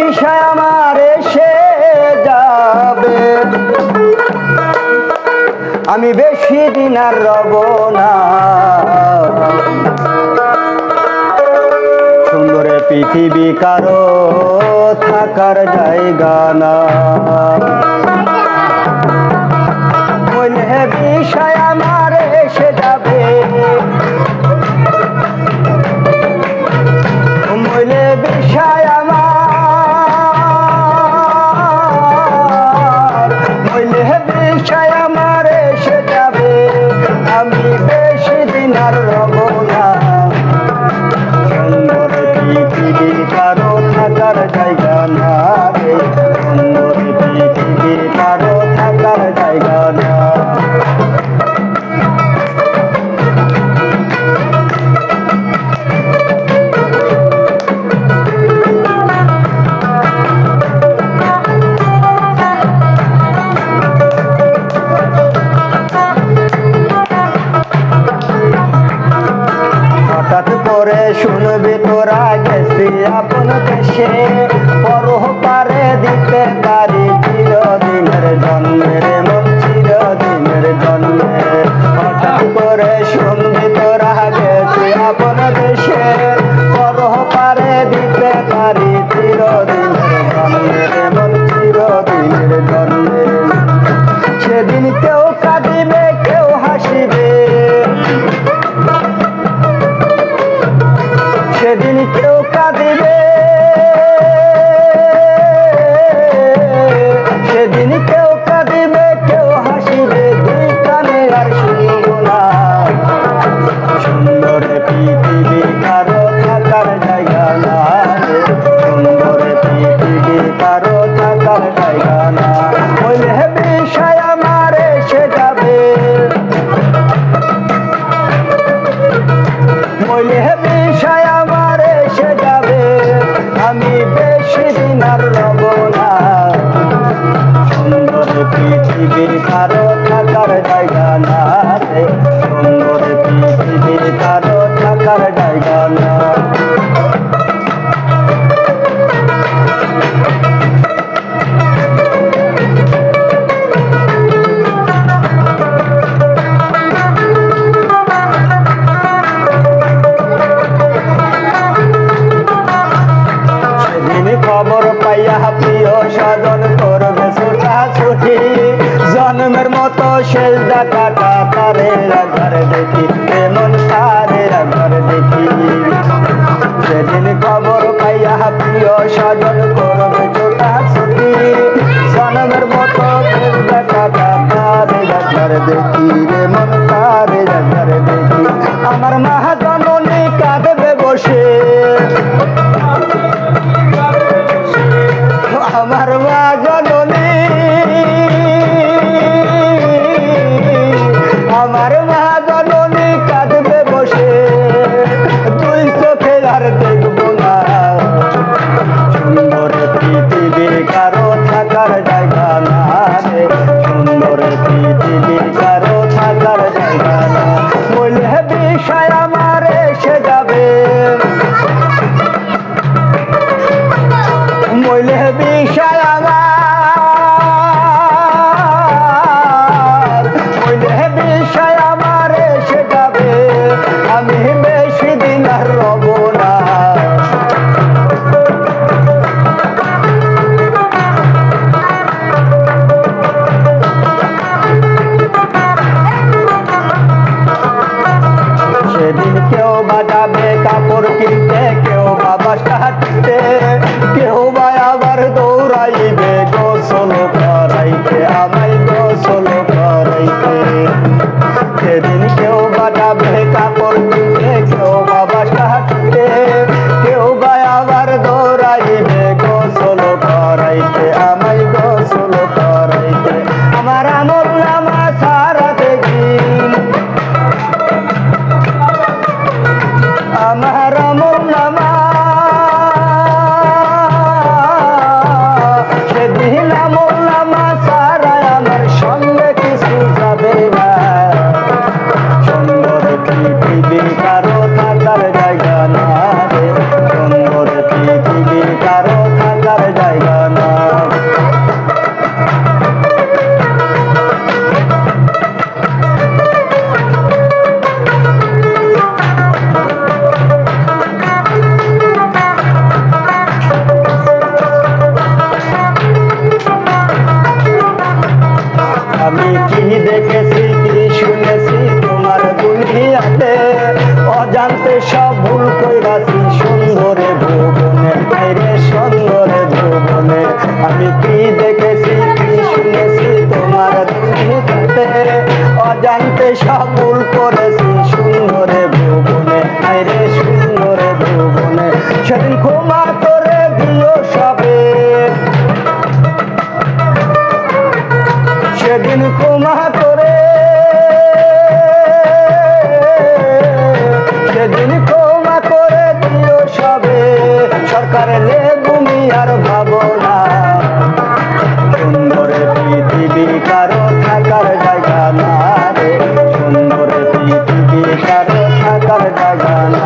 বিষয় আমার এসে যাবে। আমি বেশি দিন আর রব না। সুন্দরে পৃথিবী কারও থাকার জায়গা না। বিষয় আমার আমার এসে যাবে। আমি বেশি দিন আর রব আপন দেশে পরহ পারে দিতে পারি চিরদিনের জন্মের মন, চিরদিনের জন্মে হঠাৎ করে শুনবি তোরা গেছি আপন দেশে পরহ পারে দিতে পারি চিরদিনের জন্মের মন, চিরদিনের জন্মে সেদিন কেউ কাঁদিবে, কেউ হাসিবে। সেদিন কেউ খবর পাইয়া প্রিয় সাধন করবে ছোটা ছুটি। জন্মের মতো শেষ ডাকাটা তারে রাখার দেখি এমন তারে রাখার দেখি। সেদিন খবর পাইয়া প্রিয় সাধন করবে ছোটা ছুটি। জন্মের মতো শেষ ডাকাটা তারে রাখার দেখি এমন তারে রাখার দেখি। আমার মহাজননী মা আছে দিও সবে সেদিন ক্ষমা করে। সেদিন ক্ষমা করে দিও সবে। সরকারের লেগুমি আর ভাবনা সুন্দর পৃথিবী কারও থাকার জায়গা না সুন্দর পৃথিবী কারও থাকার জায়গা না